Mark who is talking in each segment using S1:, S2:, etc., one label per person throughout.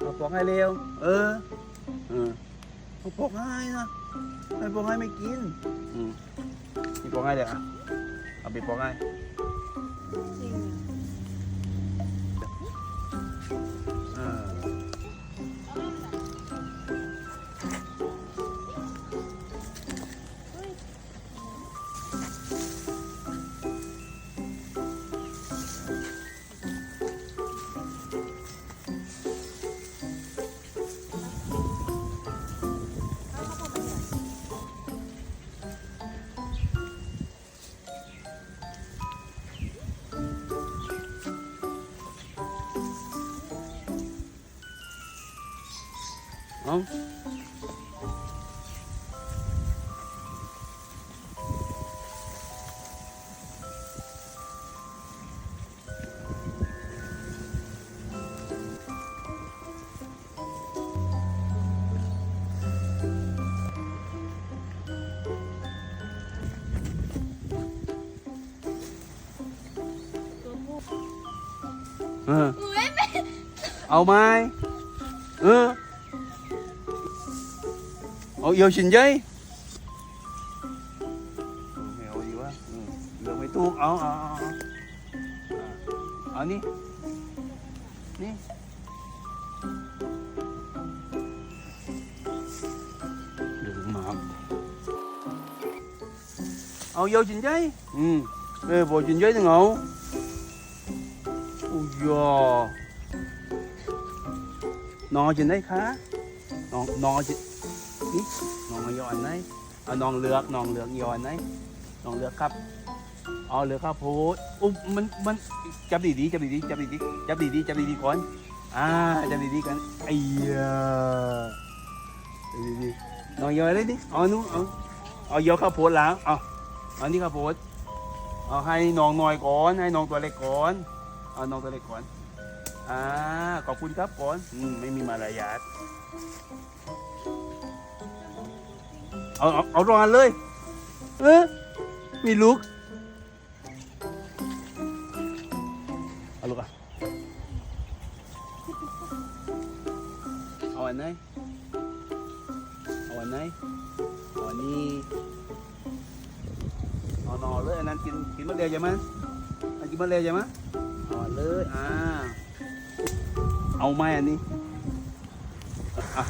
S1: เอาปอกให้เร็ว เออ เออเอาปอกให้นะไม่ปอกให้ไม่กิน อืมนี่ปอกให้เดี๋ยวอะ เอาไปปอกให้เอ เอาเอ Ủa vô xin với Mèo gì quá. Ừ. Giờ mày tuột Ờ ờ ờ Ờ. ờ đi. Được mà. Ờ vô xin giấy, Ừ. Ê vô xin với thằng ngộ Ôi dồi Nò trên đấy khá. Nò, nò trên นี่น้องย้อนไหนเอาน้องเลือกน้องเลือกย้อนไหนน้องเลือกครับเอาเลือกครับโพดอุ๊บมันมันจับดีดีจับดีดีจับดีดีจับดีดีจับดีดีก่อนอ่าจับดีดีกันไอ้ยจับดีดีน้องย้อนเลยดิเอานู้เอาเอายกข้าวโพดแล้วเอาเอานี่ข้าวโพดเอาให้น้องน้อยก่อนให้น้องตัวเล็กก่อนเอาน้องตัวเล็กก่อนอ่าขอบคุณครับก่อนอืมไม่มีมารยาท เอาเอาเอารอนเลย เออมีลูกเอาลูกอะเอาอันไหนเอาอันไหนเอาอันนี้เอานอเลยอันนั้นกินกินมะเร็วใช่ไหมอันกินมะเร็วใช่ไหมเอาอันเลยอ่าเอาไหมอันนี้อะ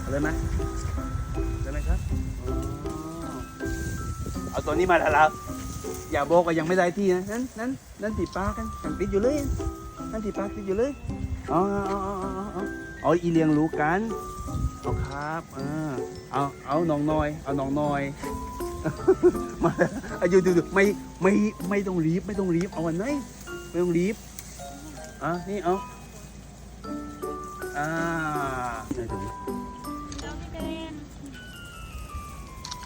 S1: เอาเลยไหมได้ไหม ครับเอาตัวนี้มาแล้วเราอย่าบอกว่ายังไม่ได้ที่นะนั่นนั่นนั่นติดปลากันกันติดอยู่เลยนั่นติดปลาติดอยู่เลยเอาเอาเอาเอาเอาเอาเออีเลียงรู้กันเอาครับเออเอาเอาน้องน้อย เอาน้องน้อยมาอายู่ดูดูไม่ไม่ไม่ต้องรีบไม่ต้องรีบเอาอันไหนไม่ต้องรีบอะนี่เอาอ่าไหนดูดิอืมโอ้ยอนนั้น
S2: Ayun,
S1: โอ้อันนู้นมันติดไส้มันติดไส้เร็ว
S2: ayun,
S1: น้องไม่กิน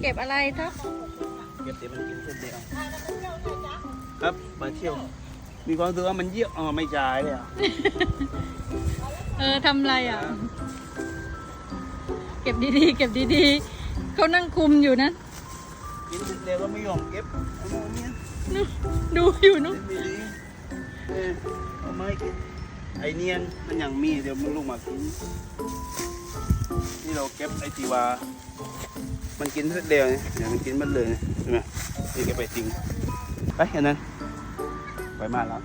S1: เอาเลยไหมอ่าอืม
S2: เก็บอะไรทับ
S1: เก็บเดี๋ยวมันกินเส้นเดียวครับมาเที่ยว มีความรู้สึกว่ามันเยี่ยมอ๋อไม่จ่ายเลยอะ
S2: เออทำอะไรอะ เก็บดีๆ เก็บดีๆเขานั่งคุมอยู่นะ
S1: กินเสร็จแล้วก็ไม่ยอมเก็บเอามาเนี่ย
S2: นู่นดูอยู่นู้น
S1: เล่นไม่ดีเออเอามาให้กิน ไอเนียนมันยังมีเดี๋ยวมึงลงมากินนี่เราเก็บไอตีวา มันกินเสร็จแล้วเนี่ยเดี๋ยวมันกินมันเลยใช่ไหมนี่เกไปจริงไปอันนั้นไปมาแล้ว